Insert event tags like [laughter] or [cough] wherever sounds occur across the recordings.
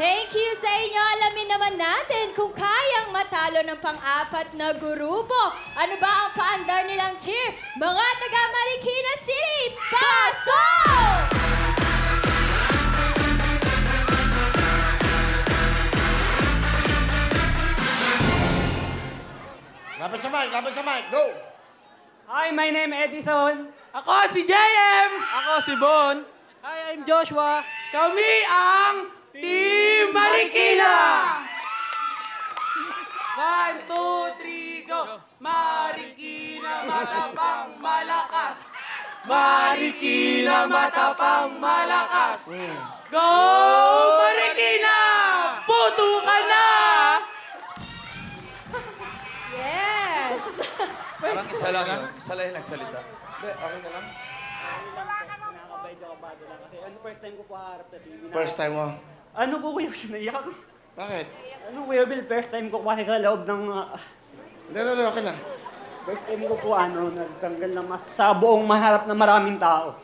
Thank you sa inyo. Alamin naman natin kung kayang matalo ng pang-apat na grupo. Ano ba ang paandar nilang cheer? Mga taga Marikina City, pasok! Lapit sa mic, lapit sa mic, go! Hi, my name Edison. Ako si JM. Ako si Bon. Hi, I'm Joshua. Kami ang Team Marikina! One, two, three, go! Marikina, matapang, malakas! Marikina, matapang, malakas! Go, Marikina! Puto ka na! Yes! First, Parang isa lang yun. Isa lang yung nagsalita. Hindi, okay ka lang? Nakakabay ka pa lang kasi ano first time ko po harap na TV. First time mo. Ano po kuya, sinaiyak? Bakit? Ano kuya Bill, first time ko kasi sa loob ng... ah, Hindi, hindi, hindi, okay lang. first time ko po ano, nagtanggal ng mas sa buong maharap na maraming tao.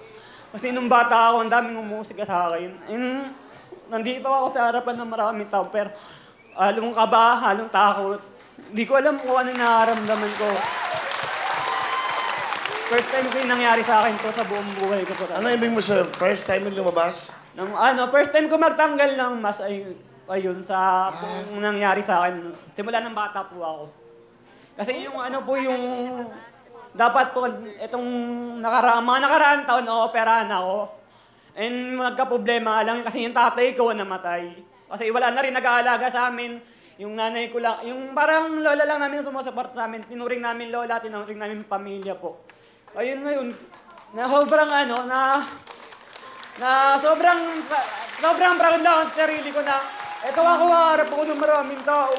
Kasi nung bata ako, ang daming umusika sa akin. And, nandito ako sa harapan ng maraming tao, pero halong kaba, halong takot. Hindi ko alam kung ano nararamdaman ko. First time ko yung nangyari sa akin to sa buong buhay ko. po. Ano ibig mo sa first time mo lumabas? Nung ano, first time ko magtanggal ng mas ay, ayun sa kung nangyari sa akin. Simula ng bata po ako. Kasi yung ano po yung dapat po itong nakaraan, mga nakaraan taon na operahan ako. And magka-problema lang kasi yung tatay ko namatay. Kasi wala na rin nag-aalaga sa amin. Yung nanay ko lang, yung parang lola lang namin sumusuport sa amin. Tinuring namin lola, tinuring namin pamilya po. Ayun ngayon, na sobrang ano, na na sobrang sobrang proud na ako sa sarili ko na eto ako harap ako ng maraming tao.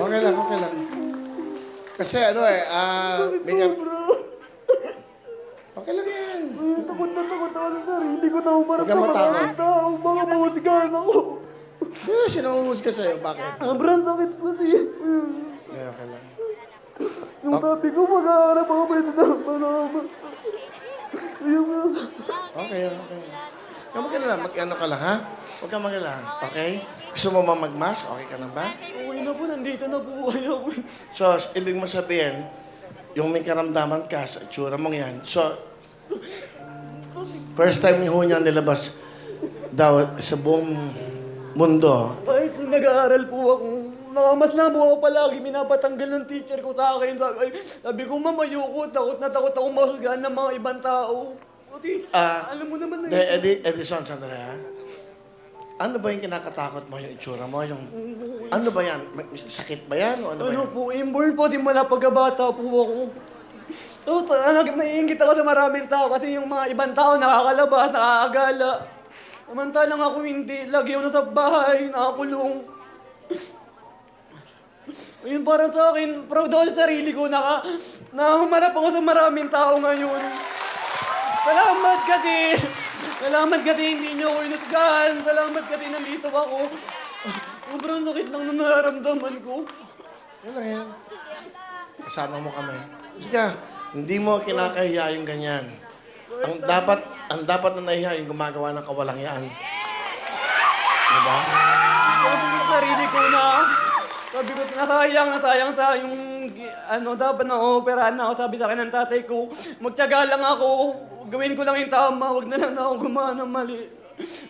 Okay lang, okay lang. Kasi ano eh, ah, bigyan... Okay lang yan. takot na takot ako sa sarili ko na umarap Huwag kang matakot. tao. Mga musikan ako. Hindi, sinuungus ka sa'yo. Bakit? Sobrang sakit kasi. Yung sabi ko mag-aarap ako malaman. Ayun nga. Okay, okay. Huwag lang, mag-ano ka lang, ha? Huwag kang mag-alala, okay? Gusto mo ba mag-mask? Okay ka na ba? Okay na po, nandito na po kayo. So, ibig mo sabihin, yung may karamdaman ka sa itsura mong yan. So, first time ho niya nilabas daw sa buong mundo. Nung nag-aaral po ako, nakamas na po ako palagi, minapatanggal ng teacher ko sa akin. Sabi, sabi ko, ma'am, ayoko, takot na takot ako mahusgahan ng mga ibang tao. Pati, Ah, alam mo naman na De, Edi, Edison, sandali ha? Ano ba yung kinakatakot mo, yung itsura mo? Yung, ano ba yan? May- Sakit ba yan? O ano ba Ano yan? po, inborn po, di mula pagkabata po ako. So, ta- nag- naiingit ako sa maraming tao kasi yung mga ibang tao nakakalabas, nakakagala. Samantalang ako hindi, lagi ako nasa bahay, nakakulong. [laughs] Ayun, para sa akin, proud ako sa sarili ko, naka, na humarap ako sa maraming tao ngayon. Salamat kasi, salamat kasi hindi niyo ako inusgahan, salamat kasi nandito ako. Sobrang sakit lang na nararamdaman ko. Yan lang yan. Kasama mo kami. Hindi ka, hindi mo kinakahiya yung ganyan. Ang dapat, ang dapat na nahiya yung gumagawa ng kawalangyaan. Diba? Sabi ko sa sarili ko na, sabi ko, sa yung, gi- ano, dapat na operahan na ako. Sabi sa akin ng tatay ko, magtyaga lang ako, gawin ko lang yung tama, wag na lang ako gumawa ng mali.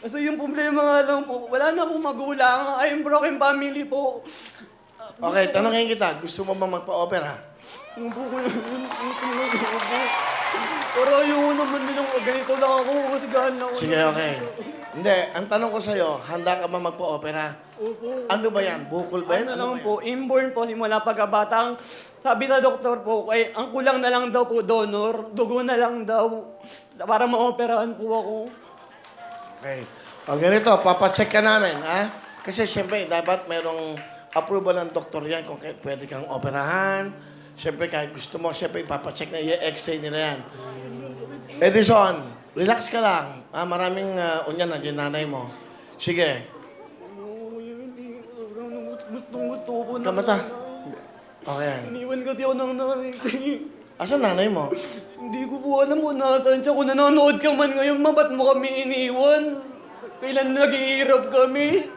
Kasi yung problema nga lang po, wala na akong magulang, I'm broken family po. Okay, tanongin kita, gusto mo ba magpa-opera? Yung po ko yun, yung yung tinulog ko po. Pero ayoko naman nilang ganito lang ako, kasi gahan lang ako. Sige, okay. Hindi, ang tanong ko sa'yo, handa ka ba magpa-opera? Opo. Ano ba yan? Bukol ba yan? Ano Ano lang ba po, inborn po simula pagkabatang. Sabi sa doktor po, ay, ang kulang na lang daw po donor, dugo na lang daw para maoperahan po ako. Okay. O ganito, papacheck ka namin, ha? Kasi siyempre, dapat merong approval ng doktor yan kung kaya pwede kang operahan. Siyempre, kahit gusto mo, siyempre, ipapacheck na i-x-ray nila yan. Edison, relax ka lang. Ah, maraming uh, unyan nandiyan nanay mo. Sige. Po. na- Kamusta? Okay yan. Iniwan kasi ako ng nanay ko. Asan nanay mo? Hindi ko po alam kung nasaan siya. Kung nanonood ka man ngayon, ma, ba't mo kami iniwan? Kailan naghihirap kami?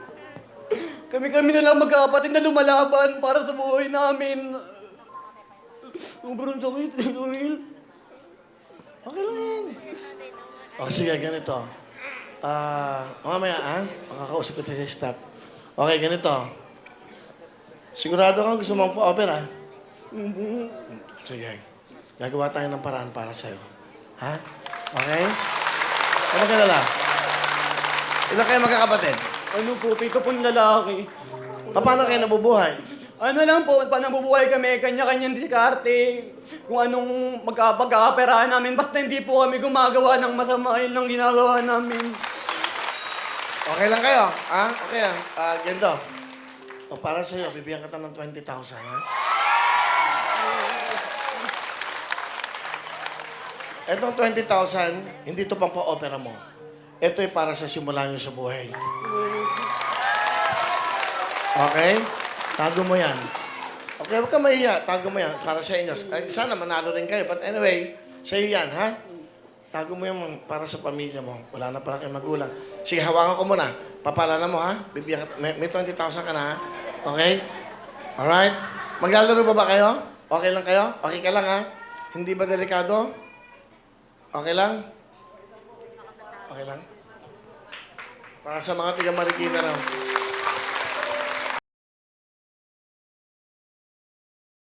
Kami-kami na lang magkapatid na lumalaban para sa buhay namin. Sobrang sakit, [laughs] Emil. Okay lang yan. O sige, ganito. Ah, mamaya ah, makakausap kita sa staff. Okay, ganito. Sigurado kang gusto mong pa-opera? Sige. Gagawa tayo ng paraan para sa'yo. Ha? Okay? Ano ka lala? Ilan kayo magkakapatid? Ano po, pito pong lalaki. Paano kayo nabubuhay? Ano lang po, pa nabubuhay kami, kanya-kanyang diskarte. Kung anong magkapag-aaperahan namin, basta hindi po kami gumagawa ng masama, yun lang ginagawa namin. Okay lang kayo? Ha? Okay lang. Ah, ganito. O para sa'yo, bibigyan kita ng 20,000, ha? Etong 20,000, hindi to pang pa-opera mo. Ito ay para sa simula nyo sa buhay. Okay? Tago mo yan. Okay, huwag ka mahiya. Tago mo yan para sa inyo. Ay, sana manalo rin kayo. But anyway, sa'yo yan, ha? Tago mo yan para sa pamilya mo. Wala na pala kayong magulang. Sige, hawakan ko muna. Papalala mo, ha? Bibigyan ka, may, may 20,000 ka na, ha? Okay? Alright? Maglalaro ba ba kayo? Okay lang kayo? Okay ka lang, ha? Hindi ba delikado? Okay lang? Okay lang? Para sa mga tiga Marikina raw.